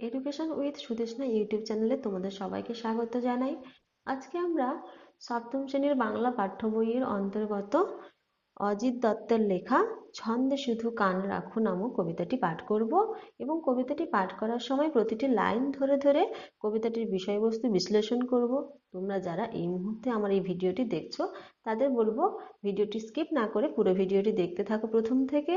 Education with Sudeshna YouTube চ্যানেলে তোমাদের সবাইকে স্বাগত জানাই। আজকে আমরা সপ্তম শ্রেণির বাংলা পাঠ্য বইয়ের অন্তর্গত অজিত দত্তের লেখা ছন্দে শুধু কান রাখু নামক কবিতাটি পাঠ করব এবং কবিতাটি পাঠ করার সময় প্রতিটি লাইন ধরে ধরে কবিতাটির বিষয়বস্তু বিশ্লেষণ করব। তোমরা যারা এই মুহূর্তে আমার এই ভিডিওটি দেখছ, তাদের বলব ভিডিওটি স্কিপ না করে পুরো ভিডিওটি দেখতে থাকো প্রথম থেকে।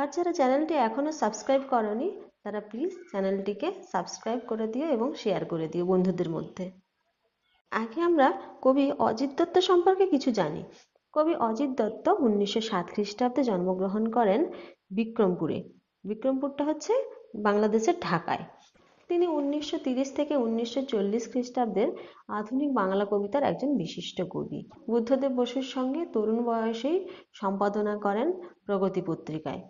আর যারা চ্যানেলটি এখনও সাবস্ক্রাইব করনি তারা প্লিজ চ্যানেলটিকে সাবস্ক্রাইব করে দিও এবং শেয়ার করে দিও বন্ধুদের মধ্যে। আগে আমরা কবি অজিত দত্ত সম্পর্কে কিছু জানি। কবি অজিত দত্ত উনিশশো সাত খ্রিস্টাব্দে জন্মগ্রহণ করেন বিক্রমপুরে। বিক্রমপুরটা হচ্ছে বাংলাদেশের ঢাকায়। তিনি উনিশশো থেকে উনিশশো চল্লিশ খ্রিস্টাব্দের আধুনিক বাংলা কবিতার একজন বিশিষ্ট কবি। বুদ্ধদেব বসুর সঙ্গে তরুণ বয়সেই সম্পাদনা করেন প্রগতি পত্রিকায়।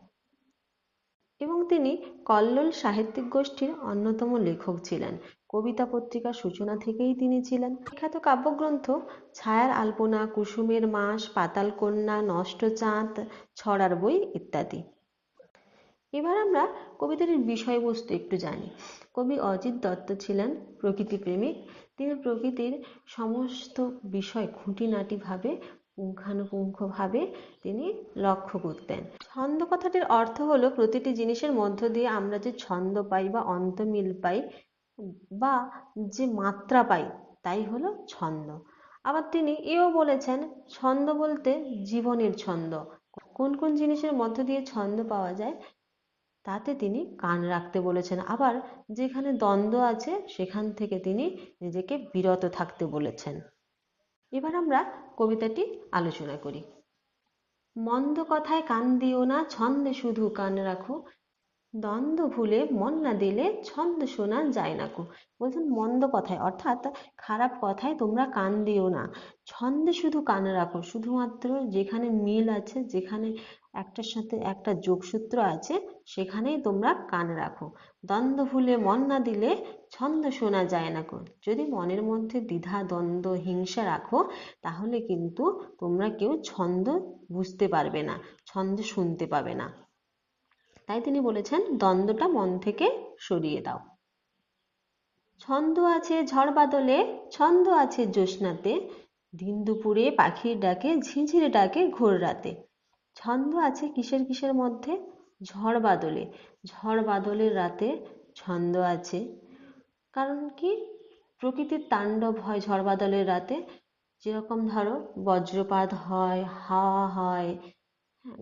এবং তিনি কল্লোল সাহিত্যিক গোষ্ঠীর অন্যতম লেখক ছিলেন। কবিতা পত্রিকার সূচনা থেকেই তিনি ছিলেন। বিখ্যাত কাব্যগ্রন্থ ছায়ার আলপনা, কুসুমের মাস, পাতাল কন্যা, নষ্ট চাঁদ, ছড়ার বই ইত্যাদি। এবার আমরা কবিতাটির বিষয়বস্তু একটু জানি। কবি অজিত দত্ত ছিলেন প্রকৃতি প্রেমিক তিনি প্রকৃতির সমস্ত বিষয় খুঁটিনাটিভাবে পুঙ্খানুপুঙ্খভাবে তিনি লক্ষ্য করতেন। ছন্দ কথাটির অর্থ হলো প্রতিটি জিনিসের মধ্য দিয়ে আমরা যে ছন্দ পাই বা অন্তমিল পাই বা যে মাত্রা পাই, তাই হলো ছন্দ। আবার তিনি এও বলেছেন, ছন্দ বলতে জীবনের ছন্দ। কোন কোন জিনিসের মধ্য দিয়ে ছন্দ পাওয়া যায়, তাতে তিনি কান রাখতে বলেছেন। আবার যেখানে দ্বন্দ্ব আছে, সেখান থেকে তিনি নিজেকে বিরত থাকতে বলেছেন। এবার আমরা কবিতাটি আলোচনা করি। মন্দ কথায় কান দিও না ছন্দে শুধু কান রাখো। দ্বন্দ্ব ভুলে মন না দিলে ছন্দ শোনা যায় না কো। বলছেন মন্দ কথায়, অর্থাৎ খারাপ কথায় তোমরা কান দিও না। ছন্দে শুধু কান রাখো, শুধুমাত্র যেখানে মিল আছে, যেখানে একটার সাথে একটা যোগসূত্র আছে, সেখানেই তোমরা কান রাখো। দ্বন্দ্ব ভুলে মন না দিলে ছন্দ শোনা যায় না কো। যদি মনের মধ্যে দ্বিধা, দ্বন্দ্ব, হিংসা রাখো, তাহলে কিন্তু তোমরা কেউ ছন্দ বুঝতে পারবে না, ছন্দ শুনতে পাবে না। তাই তিনি বলেছেন, দ্বন্দ্বটা মন থেকে সরিয়ে দাও। ছন্দ আছে ঝড় বাদলে, ছন্দ আছে জ্যোৎস্নাতে। দিন দুপুরে পাখির ডাকে, ঝিঝির ডাকে ঘোর রাতে। ছন্দ আছে কিসের কিসের মধ্যে? ঝড় বাদলে। ঝড় বাদলের রাতে ছন্দ আছে। কারণ কি? প্রকৃতির তাণ্ডব হয় ঝড় বাদলের রাতে। যেরকম ধরো, বজ্রপাত হয়, হাওয়া হয়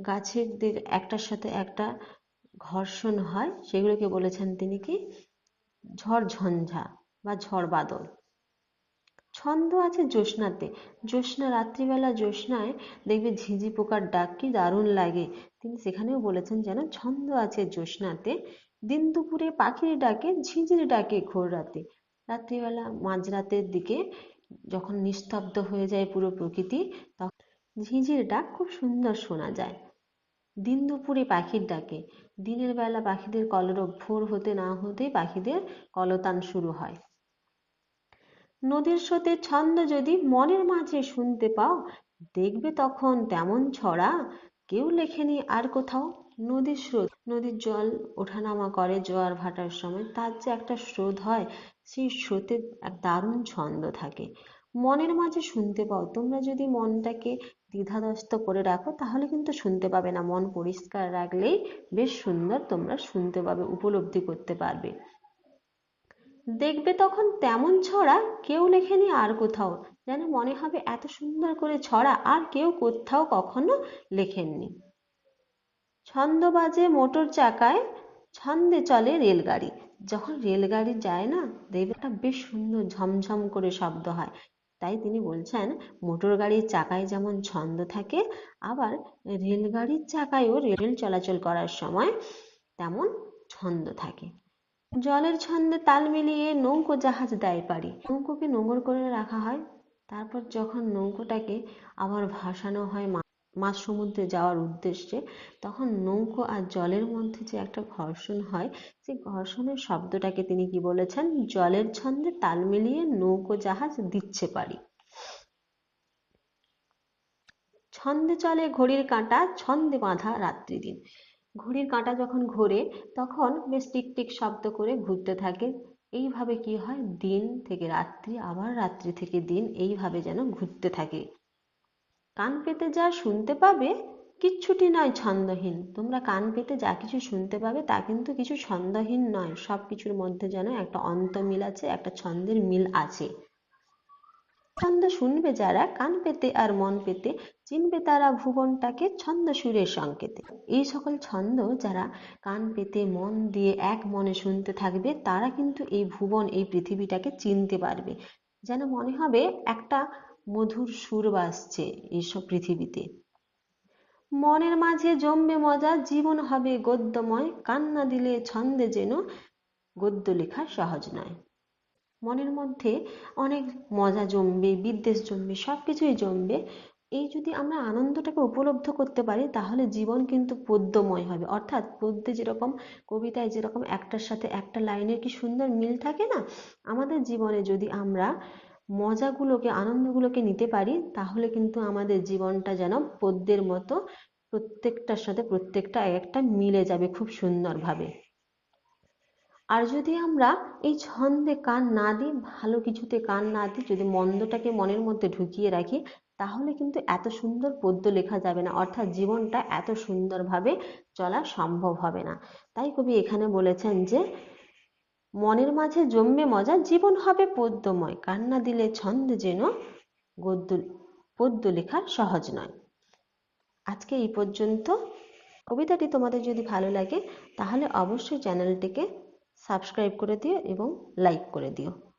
গাছের একটার সাথে একটা ঘর্ষণ হয়, সেগুলোকে বলেছেন তিনি কি? ঝড় ঝঞ্ঝা বা ঝড় বাদল। ছন্দ আছে জ্যোৎস্নাতে। জ্যোৎস্না, রাত্রিবেলা জ্যোৎস্নায় দেখবে ঝিঝি পোকার ডাক কি দারুণ লাগে। তিনি সেখানেও বলেছেন যেন ছন্দ আছে জ্যোৎস্নাতে। দিন দুপুরে পাখির ডাকে, ঝিঁঝির ডাকে ঘোর রাতে। রাত্রিবেলা মাঝরাতের দিকে যখন নিস্তব্ধ হয়ে যায় পুরো প্রকৃতি, তখন ঝিঁঝির ডাক খুব সুন্দর শোনা যায়। দিন দুপুরে পাখির ডাকে। দিনের বেলা পাখিদের কলরব ভোর হতে না হতেই পাখিদের কলতান শুরু হয়। নদীর স্রোতের ছন্দ যদি মনের মাঝে শুনতে পাও, দেখবে তখন তেমন ছড়া। কেউ লেখেনি আর কোথাও। নদীর স্রোত, নদীর জল ওঠানামা করে জোয়ার ভাটার সময়। তার যে একটা স্রোত হয়, সেই স্রোতে এক দারুণ ছন্দ থাকে। মনের মাঝে শুনতে পাও। তোমরা যদি মনটাকে দ্বিধাদস্ত করে রাখো, তাহলে কিন্তু শুনতে পাবে না। মন পরিষ্কার রাখলেই বেশ সুন্দর তোমরা শুনতে পাবে, উপলব্ধি করতে পারবে। দেখবে তখন তেমন ছড়া কেউ লেখেনি আর কোথাও। যেন মনে হবে এত সুন্দর করে ছড়া আর কেউ কোথাও কখনো লেখেননি। ছন্দ বাজে মোটর চাকায়, ছন্দে চলে রেলগাড়ি। যখন রেলগাড়ি যায় না, দেখবে একটা বেশ সুন্দর ঝমঝম করে শব্দ হয়। তাই তিনি বলছেন, মোটর গাড়ির চাকায় যেমন ছন্দ থাকে, আবার রেলগাড়ির চাকায়ও রেল চলাচল করার সময় তেমন ছন্দ থাকে। জলের ছন্দে তাল মিলিয়ে নৌকো জাহাজ দেয় পারি নৌকোকে নোংর করে রাখা হয়। তারপর যখন নৌকোটাকে আবার ভাসানো হয় মাঝ সমুদ্রে যাওয়ার উদ্দেশ্যে তখন নৌকো আর জলের মধ্যে যে একটা ঘর্ষণ হয়, সেই ঘর্ষণের শব্দটাকে তিনি কি বলেছেন? জলের ছন্দে তাল মিলিয়ে নৌকো জাহাজ দিচ্ছে পারি। ছন্দে চলে ঘড়ির কাঁটা, ছন্দে বাঁধা রাত্রি দিন। ঘড়ির কাঁটা যখন ঘোরে, তখন বেশ টিক টিক শব্দ করে ঘুরতে থাকে। এইভাবে কি হয়? দিন থেকে রাত্রি, আবার রাত্রি থেকে দিন, এইভাবে যেন ঘুরতে থাকে। কান পেতে যা শুনতে পাবে কিচ্ছুটি নয় ছন্দহীন। তোমরা কান পেতে যা কিছু শুনতে পাবে তা কিন্তু কিছু ছন্দহীন নয়। সব কিছুর মধ্যে যেন একটা অন্ত মিল আছে, একটা ছন্দের মিল আছে। ছন্দ শুনবে যারা, কান পেতে আর মন পেতে, চিনবে তারা ভুবনটাকে ছন্দ সুরের সংকেতে। এই সকল ছন্দ যারা কান পেতে, মন দিয়ে এক মনে শুনতে থাকবে, তারা কিন্তু এই ভুবন, এই পৃথিবীটাকে চিনতে পারবে। যেন মনে হবে একটা মধুর সুর বাজছে এইসব পৃথিবীতে। মনের মাঝে জমবে মজা, জীবন হবে গদ্যময়, কান্না দিলে ছন্দে যেন গদ্য লেখা সহজ নয়। মনের মধ্যে অনেক মজা জমবে, বিদ্বেষ জমবে সব কিছুই জমবে। এই যদি আমরা আনন্দটাকে উপলব্ধ করতে পারি, তাহলে জীবন কিন্তু পদ্যময় হবে। অর্থাৎ পদ্যে যেরকম, কবিতায় যেরকম একটার সাথে একটা লাইনের কি সুন্দর মিল থাকে না? আমাদের জীবনে যদি আমরা মজাগুলোকে, আনন্দগুলোকে নিতে পারি, তাহলে কিন্তু আমাদের জীবনটা যেন পদ্যের মতো প্রত্যেকটার সাথে প্রত্যেকটা একটা মিলে যাবে খুব সুন্দরভাবে। আর যদি আমরা এই ছন্দে কান না দিই, ভালো কিছুতে কান না দিই, যদি মন্দটাকে মনের মধ্যে ঢুকিয়ে রাখি, তাহলে কিন্তু এত সুন্দর পদ্য লেখা যাবে না, অর্থাৎ জীবনটা এত সুন্দরভাবে চলা সম্ভব হবে না। তাই কবি এখানে বলেছেন যে মনের মাঝে জমবে মজা, জীবন হবে পদ্যময় কান্না দিলে ছন্দ যেন গদ্য, পদ্য লেখা সহজ নয়। আজকে এই পর্যন্ত। কবিতাটি তোমাদের যদি ভালো লাগে, তাহলে অবশ্যই চ্যানেলটিকে সাবস্ক্রাইব করে দিও এবং লাইক করে দিও।